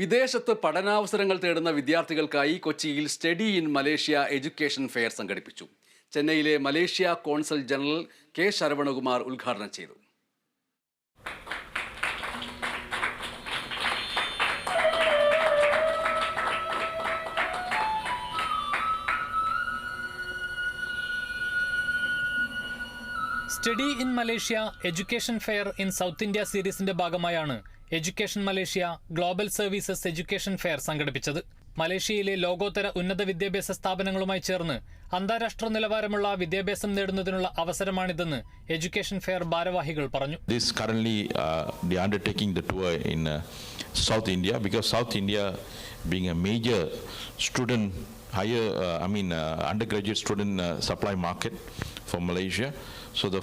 വിദേശത്ത് പഠനാവസരങ്ങൾ തേടുന്ന വിദ്യാർത്ഥികൾക്കായി കൊച്ചിയിൽ study in Malaysia education fair സംഘടിപ്പിച്ചു. ചെന്നൈയിലെ Malaysia consul general K Saravanakumar ഉദ്ഘാടനം ചെയ്തു. Study in Malaysia education fair in south India സീരീസിന്റെ ഭാഗമായാണ് education Malaysia global services education fair സംഘടിപ്പിച്ചത് മലേഷ്യയിലെ ലോകോത്തര ഉന്നത വിദ്യാഭ്യാസ സ്ഥാപനങ്ങളുമായി ചേർന്ന് അന്താരാഷ്ട്ര നിലവാരമുള്ള വിദ്യാഭ്യാസം നേടുന്നതിനുള്ള അവസരമാണിതെന്ന് എഡ്യൂക്കേഷൻ ഫെയർ ഭാരവാഹികൾ പറഞ്ഞു uh, tour in uh, South India because South India being a major student higher uh, I mean uh, undergraduate student uh, supply market for Malaysia so the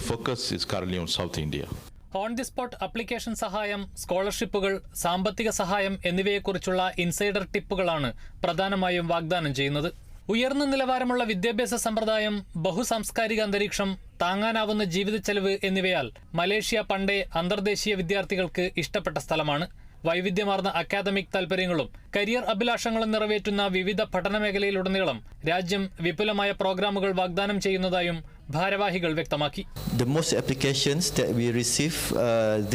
on the spot application സഹായം സ്കോളർഷിപ്പുകൾ സാമ്പത്തിക സഹായം എന്നിവയെക്കുറിച്ചുള്ള insider ടിപ്പുകളാണ് പ്രധാനമായും വാഗ്ദാനം ചെയ്യുന്നത്. ഉയർന്ന നിലവാരമുള്ള വിദ്യാഭ്യാസ സമ്പ്രദായം ബഹുസാംസ്കാരിക അന്തരീക്ഷം താങ്ങാനാവുന്ന ജീവിത ചെലവ് എന്നിവയാൽ മലേഷ്യ പണ്ടേ അന്തർദേശീയ വിദ്യാർത്ഥികൾക്ക് ഇഷ്ടപ്പെട്ട സ്ഥലമാണ്. വൈവിധ്യമാർന്ന അക്കാദമിക് താൽപര്യങ്ങളും കരിയർ അഭിലാഷങ്ങളും നിറവേറ്റുന്ന വിവിധ പഠന മേഖലയിലുടനീളം രാജ്യം വിപുലമായ പ്രോഗ്രാമുകൾ വാഗ്ദാനം ചെയ്യുന്നതായും ഭാരവാഹികൾ വ്യക്തമാക്കി The most applications that we receive uh,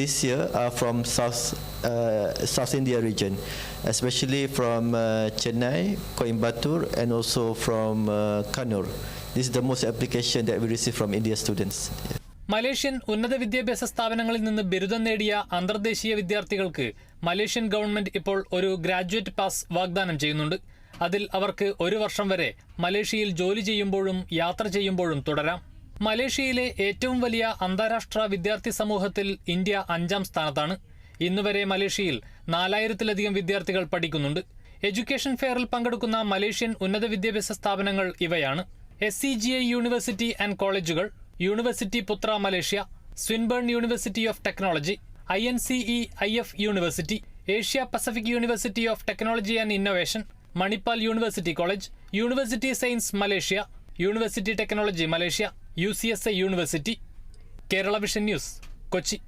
this year are from South uh, South India region, especially from uh, Chennai, Coimbatore, and also from uh, Kannur. This is the most application that we receive from India students. Malaysian ഉന്നത വിദ്യാഭ്യാസ സ്ഥാപനങ്ങളിൽ നിന്ന് ബിരുദം നേടിയ അന്തർദേശീയ വിദ്യാർത്ഥികൾക്ക് Malaysian government ഇപ്പോൾ ഒരു ഗ്രാജുവേറ്റ് പാസ് വാഗ്ദാനം ചെയ്യുന്നുണ്ട് അതിൽ അവർക്ക് ഒരു വർഷം വരെ മലേഷ്യയിൽ ജോലി ചെയ്യുമ്പോഴും യാത്ര ചെയ്യുമ്പോഴും തുടരാം. മലേഷ്യയിലെ ഏറ്റവും വലിയ അന്താരാഷ്ട്ര വിദ്യാർത്ഥി സമൂഹത്തിൽ ഇന്ത്യ അഞ്ചാം സ്ഥാനത്താണ്. ഇന്നുവരെ മലേഷ്യയിൽ നാലായിരത്തിലധികം വിദ്യാർത്ഥികൾ പഠിക്കുന്നുണ്ട്. എഡ്യൂക്കേഷൻ ഫെയറിൽ പങ്കെടുക്കുന്ന മലേഷ്യൻ ഉന്നത വിദ്യാഭ്യാസ സ്ഥാപനങ്ങൾ ഇവയാണ്. S C G I university and കോളേജുകൾ university Putra Malaysia Swinburne university of technology I N C E I F university Asia Pacific university of technology and innovation Manipal university college university science Malaysia university technology Malaysia U C S I university. Kerala vision news Kochi.